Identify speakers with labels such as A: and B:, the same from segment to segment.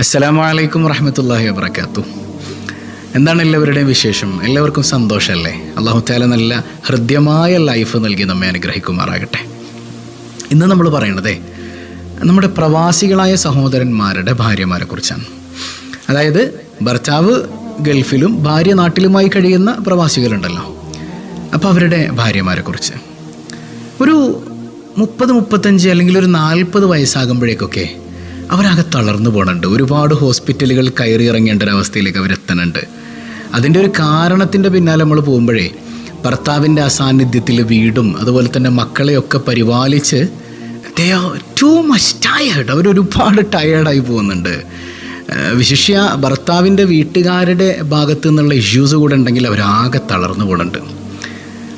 A: അസ്സലാമു അലൈക്കും വറഹമത്തല്ലാഹി വാബർക്കാത്തു എന്താണ് എല്ലാവരുടെയും വിശേഷം? എല്ലാവർക്കും സന്തോഷമല്ലേ അള്ളാഹു താല നല്ല ഹൃദ്യമായ ലൈഫ് നൽകി നമ്മെ അനുഗ്രഹിക്കുമാറാകട്ടെ. ഇന്ന് നമ്മൾ പറയണതേ നമ്മുടെ പ്രവാസികളായ സഹോദരന്മാരുടെ ഭാര്യമാരെ കുറിച്ചാണ്. അതായത് ഭർത്താവ് ഗൾഫിലും ഭാര്യ നാട്ടിലുമായി കഴിയുന്ന പ്രവാസികളുണ്ടല്ലോ. അപ്പോൾ അവരുടെ ഭാര്യമാരെ കുറിച്ച്. ഒരു മുപ്പത് മുപ്പത്തഞ്ച് അല്ലെങ്കിൽ ഒരു നാൽപ്പത് വയസ്സാകുമ്പോഴേക്കൊക്കെ അവരാകെ തളർന്നു പോകണുണ്ട് ഒരുപാട് ഹോസ്പിറ്റലുകൾ കയറി ഇറങ്ങേണ്ട ഒരു അവസ്ഥയിലേക്ക് അവരെത്തുന്നുണ്ട് അതിന്റെ ഒരു കാരണത്തിന്റെ പിന്നാലെ നമ്മൾ പോകുമ്പോഴേ ഭർത്താവിന്റെ അസാന്നിധ്യത്തിൽ വീടും അതുപോലെ തന്നെ മക്കളെയൊക്കെ പരിപാലിച്ച് ദേ മച്ച് ടയേർഡ് അവരൊരുപാട് ടയേർഡായി പോകുന്നുണ്ട്. വിശിഷ്യ ഭർത്താവിന്റെ വീട്ടുകാരുടെ ഭാഗത്തു നിന്നുള്ള ഇഷ്യൂസ് കൂടെ ഉണ്ടെങ്കിൽ അവരാകെ തളർന്നു പോകുന്നുണ്ട്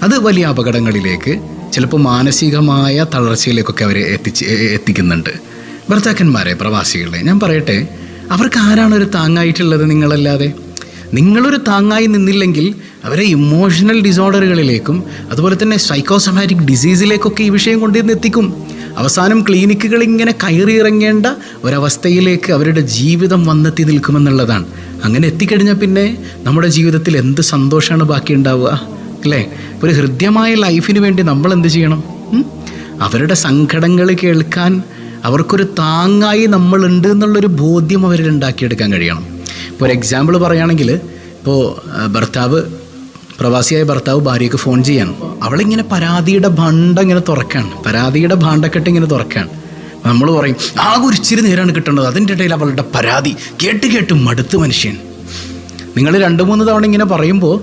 A: അത് വലിയ അപകടങ്ങളിലേക്ക് ചിലപ്പോൾ മാനസികമായ തളർച്ചയിലേക്കൊക്കെ അവരെ എത്തിച്ച് എത്തിക്കുന്നുണ്ട്. ഭർത്താക്കന്മാരെ പ്രവാസികളെ ഞാൻ പറയട്ടെ അവർക്ക് ആരാണ് ഒരു താങ്ങായിട്ടുള്ളത് നിങ്ങളല്ലാതെ? നിങ്ങളൊരു താങ്ങായി നിന്നില്ലെങ്കിൽ അവരെ ഇമോഷണൽ ഡിസോർഡറുകളിലേക്കും അതുപോലെ തന്നെ സൈക്കോസമാറ്റിക് ഡിസീസിലേക്കൊക്കെ ഈ വിഷയം കൊണ്ടുവന്ന് എത്തിക്കും. അവസാനം ക്ലിനിക്കുകൾ ഇങ്ങനെ കയറിയിറങ്ങേണ്ട ഒരവസ്ഥയിലേക്ക് അവരുടെ ജീവിതം വന്നെത്തി നിൽക്കുമെന്നുള്ളതാണ്. അങ്ങനെ എത്തിക്കഴിഞ്ഞാൽ പിന്നെ നമ്മുടെ ജീവിതത്തിൽ എന്ത് സന്തോഷമാണ് ബാക്കി ഉണ്ടാവുക അല്ലേ? ഒരു ഹൃദ്യമായ ലൈഫിന് വേണ്ടി നമ്മൾ എന്ത് ചെയ്യണം? അവരുടെ സങ്കടങ്ങൾ കേൾക്കാൻ അവർക്കൊരു താങ്ങായി നമ്മളുണ്ട് എന്നുള്ളൊരു ബോധ്യം അവരിൽ ഉണ്ടാക്കിയെടുക്കാൻ കഴിയണം. ഇപ്പോൾ ഒരു എക്സാമ്പിൾ പറയുകയാണെങ്കിൽ ഇപ്പോൾ ഭർത്താവ് പ്രവാസിയായ ഭർത്താവ് ഭാര്യയ്ക്ക് ഫോൺ ചെയ്യാണ്. അവളിങ്ങനെ പരാതിയുടെ ഭണ്ട ഇങ്ങനെ തുറക്കാണ്. പരാതിയുടെ ഭാണ്ടക്കെട്ട് ഇങ്ങനെ തുറക്കാണ്. നമ്മൾ പറയും ആകെ ഒരു ഇച്ചിരി നേരമാണ് കിട്ടേണ്ടത്. അതിന്റെ ഇടയിൽ അവളുടെ പരാതി കേട്ട് കേട്ട് മടുത്ത് മനുഷ്യൻ. നിങ്ങൾ രണ്ട് മൂന്ന് തവണ ഇങ്ങനെ പറയുമ്പോൾ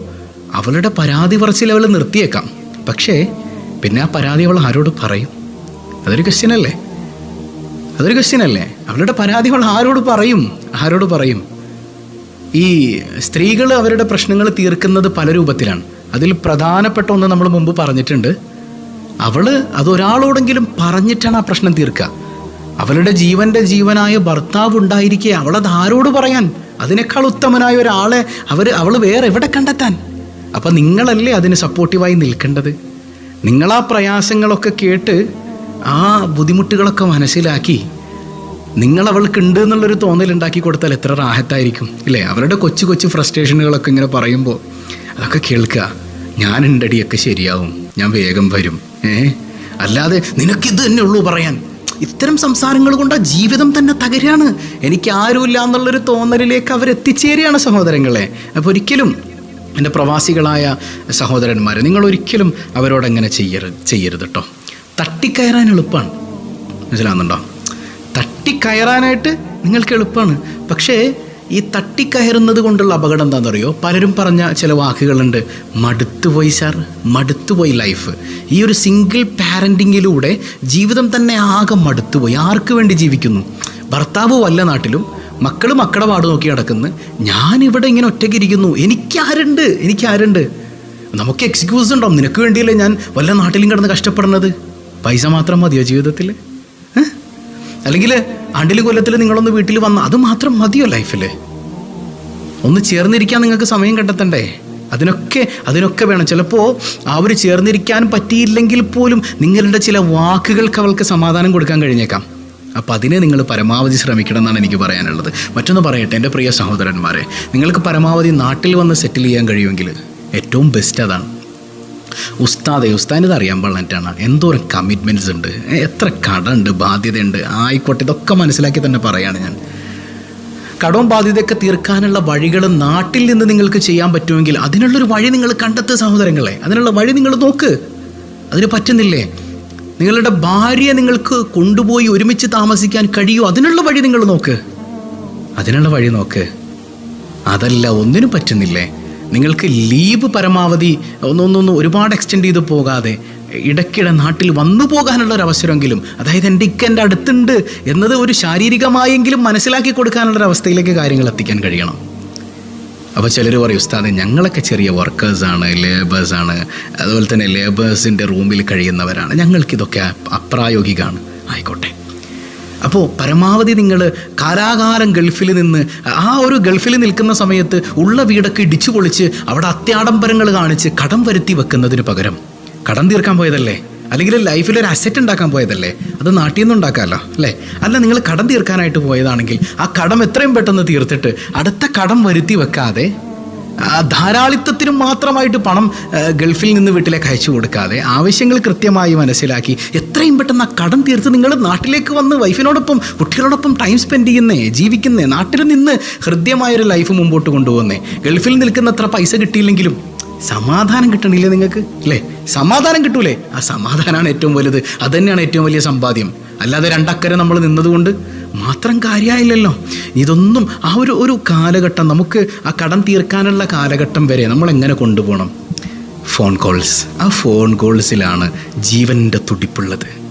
A: അവളുടെ പരാതി പറച്ചിൽ അവൾ നിർത്തിയേക്കാം. പക്ഷേ പിന്നെ ആ പരാതി അവൾ ആരോട് പറയും? അതൊരു ക്വസ്റ്റ്യൻ അല്ലേ? അതൊരു ക്വസ്റ്റ്യൻ അല്ലേ അവരുടെ പരാതി അവൾ ആരോട് പറയും? ആരോട് പറയും? ഈ സ്ത്രീകൾ അവരുടെ പ്രശ്നങ്ങൾ തീർക്കുന്നത് പല രൂപത്തിലാണ്. അതിൽ പ്രധാനപ്പെട്ട ഒന്ന് നമ്മൾ മുമ്പ് പറഞ്ഞിട്ടുണ്ട്. അവൾ അതൊരാളോടെങ്കിലും പറഞ്ഞിട്ടാണ് ആ പ്രശ്നം തീർക്കുക. അവളുടെ ജീവന്റെ ജീവനായ ഭർത്താവ് ഉണ്ടായിരിക്കെ അവളത് ആരോട് പറയാൻ? അതിനേക്കാൾ ഉത്തമനായ ഒരാളെ അവർ അവൾ വേറെ എവിടെ കണ്ടെത്താൻ? അപ്പം നിങ്ങളല്ലേ അതിന് സപ്പോർട്ടീവായി നിൽക്കേണ്ടത്? നിങ്ങളാ പ്രയാസങ്ങളൊക്കെ കേട്ട് ആ ബുദ്ധിമുട്ടുകളൊക്കെ മനസ്സിലാക്കി നിങ്ങൾ അവൾക്ക് ഉണ്ട് എന്നുള്ളൊരു തോന്നൽ ഉണ്ടാക്കി കൊടുത്താൽ എത്ര റാഹത്തായിരിക്കും ഇല്ലേ? അവരുടെ കൊച്ചു കൊച്ചു ഫ്രസ്ട്രേഷനുകളൊക്കെ ഇങ്ങനെ പറയുമ്പോൾ അതൊക്കെ കേൾക്കുക. ഞാൻ ഉണ്ടടിയൊക്കെ ശരിയാവും. ഞാൻ വേഗം വരും. ഏ? അല്ലാതെ നിനക്കിത് തന്നെ ഉള്ളൂ പറയാൻ. ഇത്തരം സംസാരങ്ങൾ കൊണ്ട് ആ ജീവിതം തന്നെ തകരാണ്. എനിക്ക് ആരുമില്ല എന്നുള്ളൊരു തോന്നലിലേക്ക് അവരെത്തിച്ചേരുകയാണ് സഹോദരങ്ങളെ. അപ്പോൾ ഒരിക്കലും എന്റെ പ്രവാസികളായ സഹോദരന്മാർ നിങ്ങൾ ഒരിക്കലും അവരോടങ്ങനെ ചെയ്യരുത് ചെയ്യരുത് കേട്ടോ തട്ടിക്കയറാൻ എളുപ്പമാണ് മനസ്സിലാവുന്നുണ്ടോ? തട്ടിക്കയറാനായിട്ട് നിങ്ങൾക്ക് എളുപ്പമാണ് പക്ഷേ ഈ തട്ടിക്കയറുന്നത് കൊണ്ടുള്ള അപകടം എന്താണെന്ന് അറിയോ പലരും പറഞ്ഞ ചില വാക്കുകളുണ്ട്. മടുത്തുപോയി സാർ. മടുത്തുപോയി ലൈഫ്. ഈ ഒരു സിംഗിൾ പാരന്റിങ്ങിലൂടെ ജീവിതം തന്നെ ആകെ മടുത്തുപോയി ആർക്ക് വേണ്ടി ജീവിക്കുന്നു? ഭർത്താവ് വല്ല നാട്ടിലും. മക്കൾ മക്കളുടെ പാട് നോക്കി നടക്കുന്നു. ഞാനിവിടെ ഇങ്ങനെ ഒറ്റയ്ക്ക് ഇരിക്കുന്നു എനിക്കാരുണ്ട്. എനിക്കാരുണ്ട്. നമുക്ക് എക്സ്ക്യൂസ് ഉണ്ടാവും നിനക്ക് വേണ്ടിയല്ലേ ഞാൻ വല്ല നാട്ടിലും കിടന്ന് കഷ്ടപ്പെടുന്നത്? പൈസ മാത്രം മതിയോ ജീവിതത്തിൽ? അല്ലെങ്കിൽ അണ്ടിൽ കൊല്ലത്തിൽ നിങ്ങളൊന്ന് വീട്ടിൽ വന്ന അത് മാത്രം മതിയോ ലൈഫിൽ ഒന്ന് ചേർന്നിരിക്കാൻ നിങ്ങൾക്ക് സമയം കണ്ടെത്തണ്ടേ? അതിനൊക്കെ അതിനൊക്കെ വേണം. ചിലപ്പോൾ ഒരു ചേർന്നിരിക്കാൻ പറ്റിയില്ലെങ്കിൽ പോലും നിങ്ങളുടെ ചില വാക്കുകൾക്ക് അവൾക്ക് സമാധാനം കൊടുക്കാൻ കഴിഞ്ഞേക്കാം. അപ്പോൾ അതിനെ നിങ്ങൾ പരമാവധി ശ്രമിക്കണം എന്നാണ് എനിക്ക് പറയാനുള്ളത്. മറ്റൊന്ന് പറയട്ടെ എന്റെ പ്രിയ സഹോദരന്മാരെ നിങ്ങൾക്ക് പരമാവധി നാട്ടിൽ വന്ന് സെറ്റിൽ ചെയ്യാൻ കഴിയുമെങ്കിൽ ഏറ്റവും ബെസ്റ്റ് അതാണ്. ഉസ്താദെ ഉസ്താദിനത് അറിയാൻ പാടില്ലായിട്ടാണ് എന്തോരം കമ്മിറ്റ്മെന്റ്സ് ഉണ്ട്. എത്ര കടമുണ്ട് ബാധ്യതയുണ്ട്. ആയിക്കോട്ടെ ഇതൊക്കെ മനസ്സിലാക്കി തന്നെ പറയുകയാണ് ഞാൻ. കടവും ബാധ്യതയൊക്കെ തീർക്കാനുള്ള വഴികൾ നാട്ടിൽ നിന്ന് നിങ്ങൾക്ക് ചെയ്യാൻ പറ്റുമെങ്കിൽ അതിനുള്ളൊരു വഴി നിങ്ങൾ കണ്ടെത്തുക സഹോദരങ്ങളെ. അതിനുള്ള വഴി നിങ്ങൾ നോക്ക്. അതിന് പറ്റുന്നില്ലേ? നിങ്ങളുടെ ഭാര്യയെ നിങ്ങൾക്ക് കൊണ്ടുപോയി ഒരുമിച്ച് താമസിക്കാൻ കഴിയുമോ? അതിനുള്ള വഴി നിങ്ങൾ നോക്ക്. അതിനുള്ള വഴി നോക്ക്. അതല്ല ഒന്നിനും പറ്റുന്നില്ലേ? നിങ്ങൾക്ക് ലീവ് പരമാവധി ഒന്നൊന്നൊന്ന് ഒരുപാട് എക്സ്റ്റെൻഡ് ചെയ്ത് പോകാതെ ഇടയ്ക്കിടെ നാട്ടിൽ വന്നു പോകാനുള്ള ഒരു അവസരമെങ്കിലും അതായത് എന്റെ ഇക്ക എന്റെ അടുത്തുണ്ട് എന്നത് ഒരു ശാരീരികമായെങ്കിലും മനസ്സിലാക്കി കൊടുക്കാനുള്ള ഒരു അവസ്ഥയിലേക്ക് കാര്യങ്ങൾ എത്തിക്കാൻ കഴിയണം. അപ്പോൾ ചിലർ പറയും ഉസ്താദെ ഞങ്ങളൊക്കെ ചെറിയ വർക്കേഴ്സാണ് ലേബേഴ്സാണ് അതുപോലെ തന്നെ ലേബേഴ്സിന്റെ റൂമിൽ കഴിയുന്നവരാണ്. ഞങ്ങൾക്കിതൊക്കെ അപ്രായോഗികമാണ് ആയിക്കോട്ടെ. അപ്പോൾ പരമാവധി നിങ്ങൾ കാലാകാലം ഗൾഫിൽ നിന്ന് ആ ഒരു ഗൾഫിൽ നിൽക്കുന്ന സമയത്ത് ഉള്ള വീടൊക്കെ ഇടിച്ചു പൊളിച്ച് അവിടെ അത്യാഡംബരങ്ങൾ കാണിച്ച് കടം വരുത്തി വെക്കുന്നതിന് പകരം. കടം തീർക്കാൻ പോയതല്ലേ? അല്ലെങ്കിൽ ലൈഫിൽ ഒരു അസറ്റ് ഉണ്ടാക്കാൻ പോയതല്ലേ? അത് നാട്ടിൽ നിന്ന് ഉണ്ടാക്കാമല്ലോ അല്ലേ? അല്ല നിങ്ങൾ കടം തീർക്കാനായിട്ട് പോയതാണെങ്കിൽ ആ കടം എത്രയും പെട്ടെന്ന് തീർത്തിട്ട് അടുത്ത കടം വരുത്തി വെക്കാതെ ധാരാളിത്തത്തിന് മാത്രമായിട്ട് പണം ഗൾഫിൽ നിന്ന് വീട്ടിലേക്ക് അയച്ചു കൊടുക്കാതെ ആവശ്യങ്ങൾ കൃത്യമായി മനസ്സിലാക്കി എത്രയും പെട്ടെന്ന് ആ കടം തീർത്ത് നിങ്ങൾ നാട്ടിലേക്ക് വന്ന് വൈഫിനോടൊപ്പം കുട്ടികളോടൊപ്പം ടൈം സ്പെൻഡ് ചെയ്യുന്നേ ജീവിക്കുന്നേ നാട്ടിൽ നിന്ന് ഹൃദ്യമായൊരു ലൈഫ് മുമ്പോട്ട് കൊണ്ടുപോകുന്നേ. ഗൾഫിൽ നിൽക്കുന്നത്ര പൈസ കിട്ടിയില്ലെങ്കിലും സമാധാനം കിട്ടണില്ലേ നിങ്ങൾക്ക്? അല്ലേ സമാധാനം കിട്ടൂലേ? ആ സമാധാനമാണ് ഏറ്റവും വലുത്. അതുതന്നെയാണ് ഏറ്റവും വലിയ സമ്പാദ്യം. അല്ലാതെ രണ്ടക്കരെ നമ്മൾ നിന്നതുകൊണ്ട് മാത്രം കാര്യമായില്ലല്ലോ ഇതൊന്നും ആ ഒരു ഒരു കാലഘട്ടം നമുക്ക് ആ കടം തീർക്കാനുള്ള കാലഘട്ടം വരെ നമ്മൾ എങ്ങനെ കൊണ്ടുപോകണം? ഫോൺ കോൾസ് ആ ഫോൺ കോൾസിലാണ് ജീവന്റെ തുടിപ്പുള്ളത്.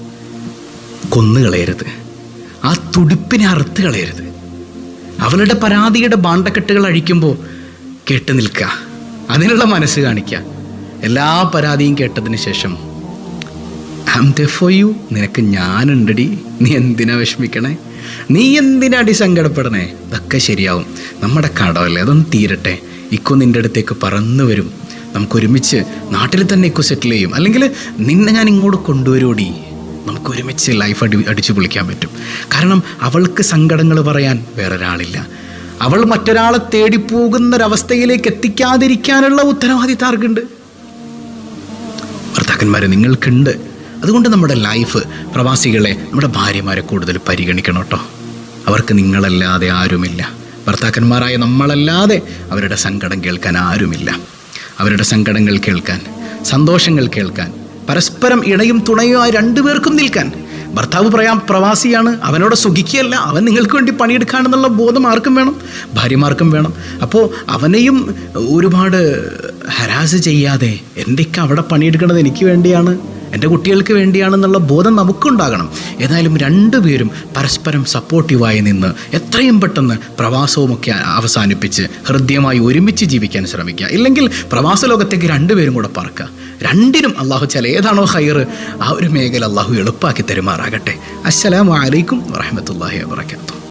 A: കൊന്നുകളയരുത് ആ തുടിപ്പിനെ അറുത്ത് കളയരുത്. അവളുടെ പരാതിയുടെ ബാണ്ടക്കെട്ടുകൾ അഴിക്കുമ്പോൾ കേട്ട് നിൽക്കുക. അതിനുള്ള മനസ്സ് കാണിക്കുക. എല്ലാ പരാതിയും കേട്ടതിന് ശേഷം I am there for you നിനക്ക് ഞാനുണ്ടടി. നീ എന്തിനാ വിഷമിക്കണേ? നീ എന്തിനടി സങ്കടപ്പെടണേ? ഇതൊക്കെ ശരിയാവും. നമ്മുടെ കടമല്ലേ? അതൊന്നും തീരട്ടെ. ഇക്കോ നിന്റെ അടുത്തേക്ക് പറന്നു വരും. നമുക്കൊരുമിച്ച് നാട്ടിൽ തന്നെ ഇക്കോ സെറ്റിൽ ചെയ്യും. അല്ലെങ്കിൽ നിന്നെ ഞാൻ ഇങ്ങോട്ട് കൊണ്ടുവരൂടി നമുക്കൊരുമിച്ച് ലൈഫ് അടി അടിച്ചു പൊളിക്കാൻ പറ്റും. കാരണം അവൾക്ക് സങ്കടങ്ങൾ പറയാൻ വേറൊരാളില്ല. അവൾ മറ്റൊരാളെ തേടി പോകുന്നൊരവസ്ഥയിലേക്ക് എത്തിക്കാതിരിക്കാനുള്ള ഉത്തരവാദിത്തം ആർക്കുണ്ട് ഭർത്താക്കന്മാരെ നിങ്ങൾക്കുണ്ട്. അതുകൊണ്ട് നമ്മുടെ ലൈഫ് പ്രവാസികളെ നമ്മുടെ ഭാര്യമാരെ കൂടുതൽ പരിഗണിക്കണം കേട്ടോ അവർക്ക് നിങ്ങളല്ലാതെ ആരുമില്ല. ഭർത്താക്കന്മാരായ നമ്മളല്ലാതെ അവരുടെ സങ്കടം കേൾക്കാൻ ആരുമില്ല. അവരുടെ സങ്കടങ്ങൾ കേൾക്കാൻ സന്തോഷങ്ങൾ കേൾക്കാൻ പരസ്പരം ഇണയും തുണയും ആ രണ്ടുപേർക്കും നിൽക്കാൻ. ഭർത്താവ് പറയാം പ്രവാസിയാണ്. അവനോട് സുഖിക്കുകയല്ല. അവൻ നിങ്ങൾക്ക് വേണ്ടി പണിയെടുക്കാണെന്നുള്ള ബോധം ആർക്കും വേണം? ഭാര്യമാർക്കും വേണം. അപ്പോൾ അവനെയും ഒരുപാട് ഹരാസ് ചെയ്യാതെ എന്തൊക്കെ അവിടെ പണിയെടുക്കുന്നത് എനിക്ക് വേണ്ടിയാണ്? എന്റെ കുട്ടികൾക്ക് വേണ്ടിയാണെന്നുള്ള ബോധം നമുക്കുണ്ടാകണം. ഏതായാലും രണ്ടുപേരും പരസ്പരം സപ്പോർട്ടീവായി നിന്ന് എത്രയും പെട്ടെന്ന് പ്രവാസവുമൊക്കെ അവസാനിപ്പിച്ച് ഹൃദ്യമായി ഒരുമിച്ച് ജീവിക്കാൻ ശ്രമിക്കുക. ഇല്ലെങ്കിൽ പ്രവാസ ലോകത്തേക്ക് രണ്ടുപേരും കൂടെ പറക്കുക. രണ്ടിനും അള്ളാഹു ചില ഏതാണോ ഹൈർ ആ ഒരു മേഖല അള്ളാഹു എളുപ്പാക്കി തരുമാറാകട്ടെ. അസ്സലാമു അലൈക്കും വറഹമത്തല്ലാഹി വാബർക്കാത്തു